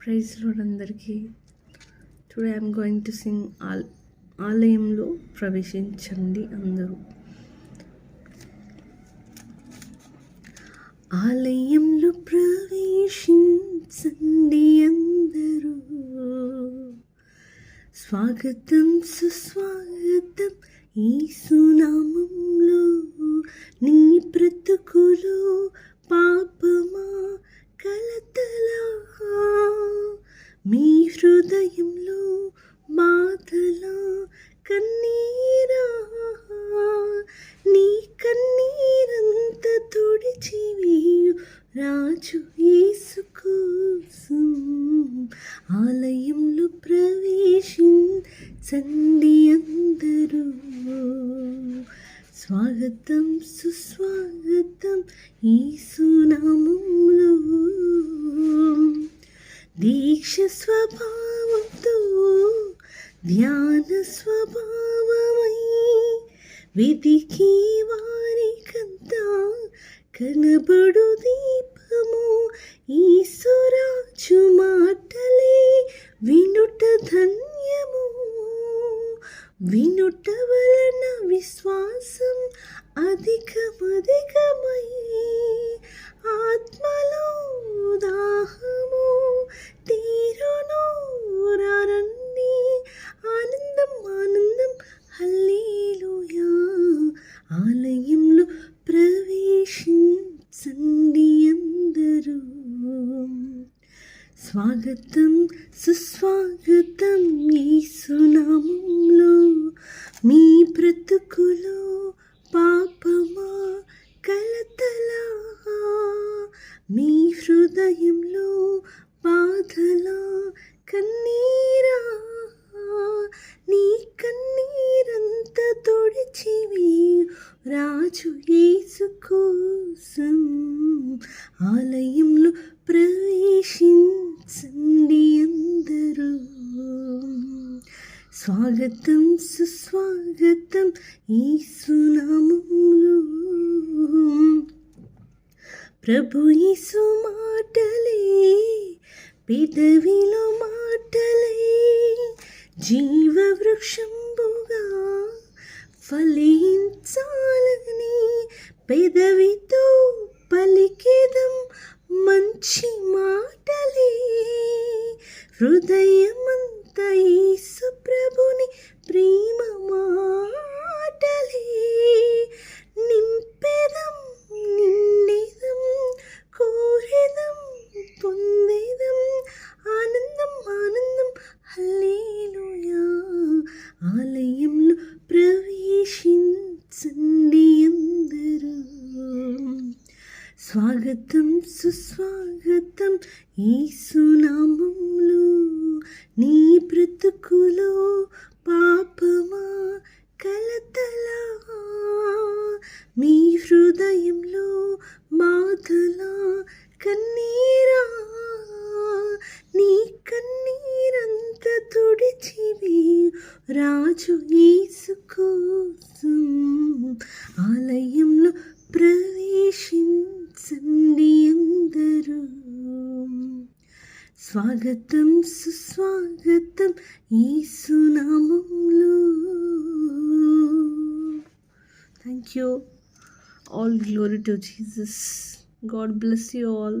Praise అందరికీ today I'm going to sing all ఆలయంలో ప్రవేశించండి అందరూ. ఆలయంలో ప్రవేశించండి అందరూ. స్వాగతం సుస్వాగతం ఈ సునామంలో నీ బ్రతుకులు పాప మీ హృదయంలో బాధలా కన్నీరా. నీ కన్నీరంత తుడిచివేయు రాజు యేసు కోసం. ఆలయంలో ప్రవేశించండి అందరూ. స్వాగతం సుస్వాగతం ఈ సునామంలో దీక్ష స్వభావంతో ధ్యాన స్వభావమై వెతికి వారికంతా కనబడు దీపము. ఈశ్వరాజు మాటలే వినుట ధన్యము. వినుట వలన విశ్వాసం అధికమధికమై ఆత్మలో దాహ ఆలయంలో ప్రవేశించండి అందరూ. స్వాగతం సుస్వాగతం ఈ సునామంలో మీ బ్రతుకులో రాజు యేసు కోసం ఆలయంలో ప్రవేశించండి అందరూ. స్వాగతం సుస్వాగతం ఈ సునామంలో ప్రభు యేసు మాటలే పెదవిలో మాటలే జీవ వృక్షంబుగా ఫలించా పెదవితో పలికేదం మంచి మాటలే. హృదయమంత ప్రభుని ప్రేమ మాటలే. నింపేదం నిండేదం కోరేదం పొందేదం ఆనందం ఆనందం హల్లేలుయా. ఆలయంలో ప్రవేశించండి స్వాగతం సుస్వాగతం ఈ సునామంలో నీ బ్రతుకులో పాపమా కలతలా? మీ హృదయంలో మాధలా కన్నీరా? నీ కన్నీరంత తుడిచివి రాజు యేసు కోసం. ఆలయం స్వాగతం సుస్వాగతం ఈ సునామంలో thank you all glory to Jesus God bless you all